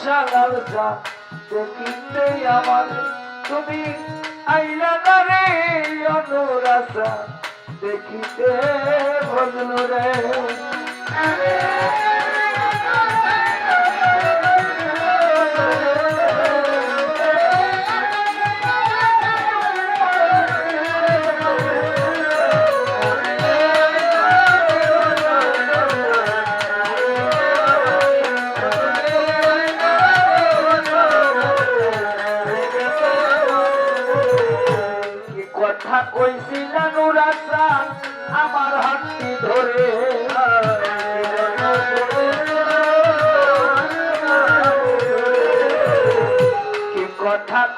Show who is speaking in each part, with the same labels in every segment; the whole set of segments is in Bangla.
Speaker 1: শালালসা দেখিতে আমার তুমি আইলা না রে অনুরাসা দেখিতে বদলু রে।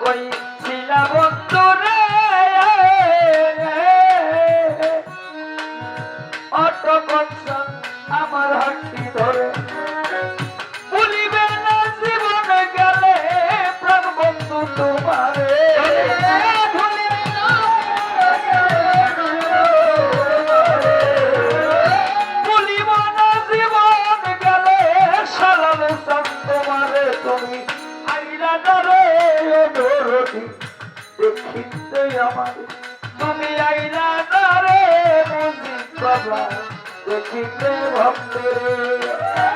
Speaker 1: কথা কইছিল বন্ধুরে অটো কনসন আমার হাতটি ধরে। ভুলিবে না না না দরদি দেখিতে আমার তুমি আইলা বাবা দেখিতে ভক্তরে বেশি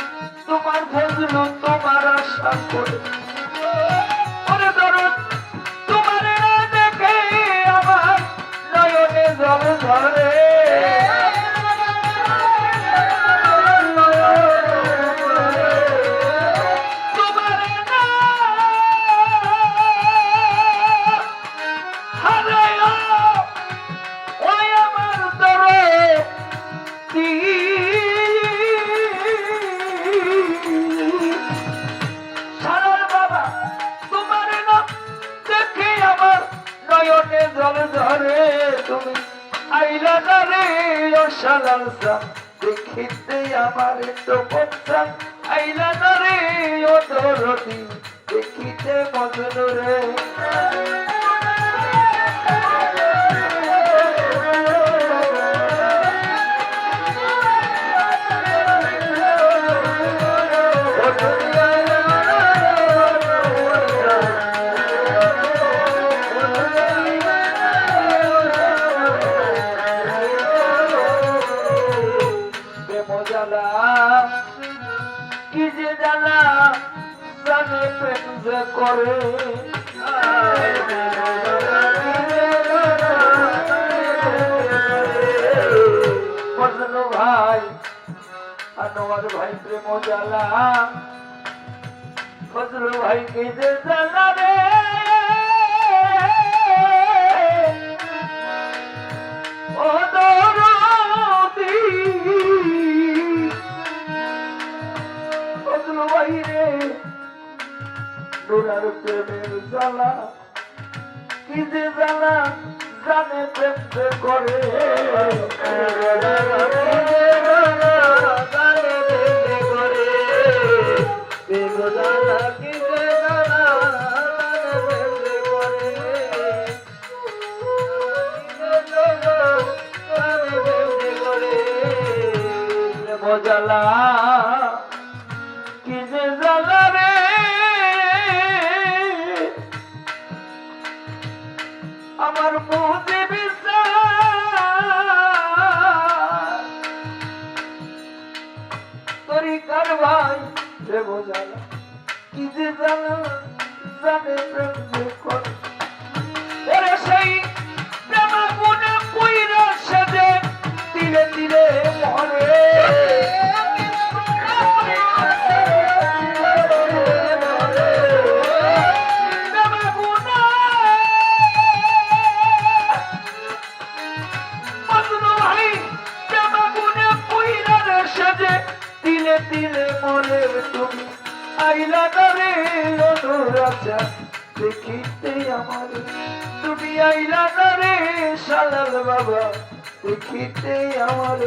Speaker 1: তোমার ফজল তোমার আশা করে। ও সালালসা দেখিতে আমার তো পত্রা আইলা ধরে ও দরদি দেখিতে মজনু রে জানে প্রেম যে করে ভাই আনোয়ার ভাই প্রেম জ্বালা ফজল ভাই কে জ্বালা ডোরার প্রেমের জ্বালা। কি যে জ্বালা জানে প্রেম করে। মজালা বোঝালা। কি যে জানা জানে প্রেম রে অনুরাজা দেখিতে আমার তুমি আইলা রে সালাল বাবা দেখিতে আমার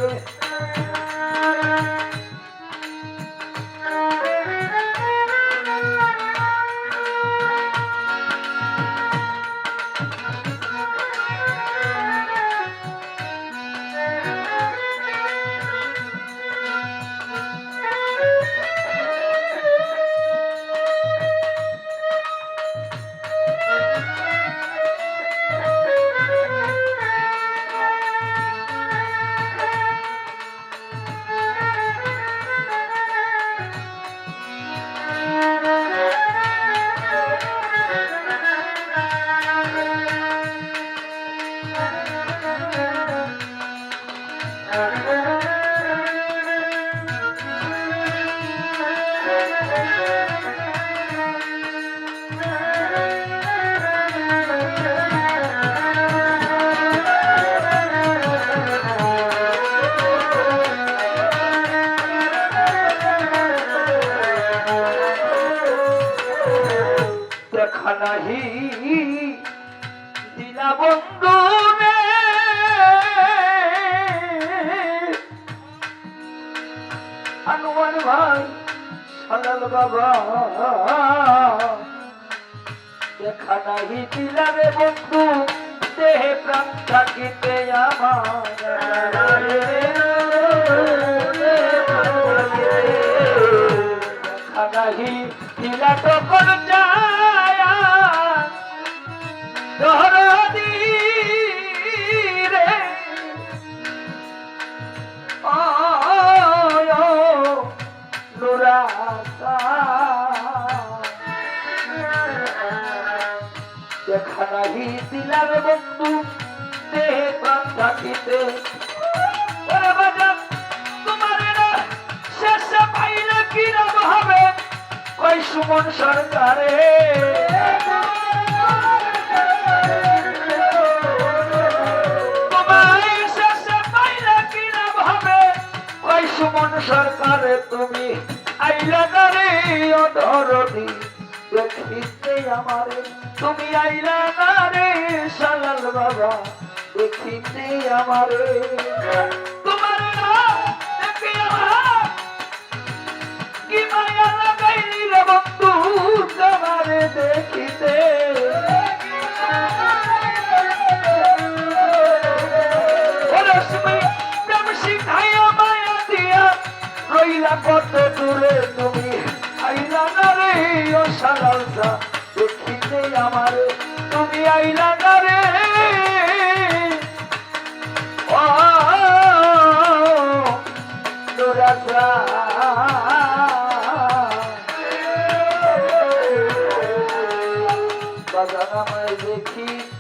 Speaker 1: নাহি। দিলা বন্ধু রে। আনোয়ার ভাই, সালাল বাবা। দেখা নাহি দিলা রে বন্ধু, দেহে প্রাণ থাকিতে আমার। দেখা নাহি দিলা তো দেখা নাহি দিলার বন্ধু, দেহে প্রাণ থাকিতে। ওরে বাজান তোমার শেষে পাইলে কি হবে? কই সুমন সরকারে। তুমি আইলা গারে অধরণী। দেখিতে আমারে তুমি আইলা গারে সালাল বাবা? দেখিতে আমারে। তোমার দেখে আমার কি মায়া লাগাইলি রে বন্ধু, তোমারে দেখিতে। কত দূরে তুমি। আইলা না রে ও সালালসা দেখিতে আমার। তুমি আইলা না রে। বাজার আমায় দেখিতে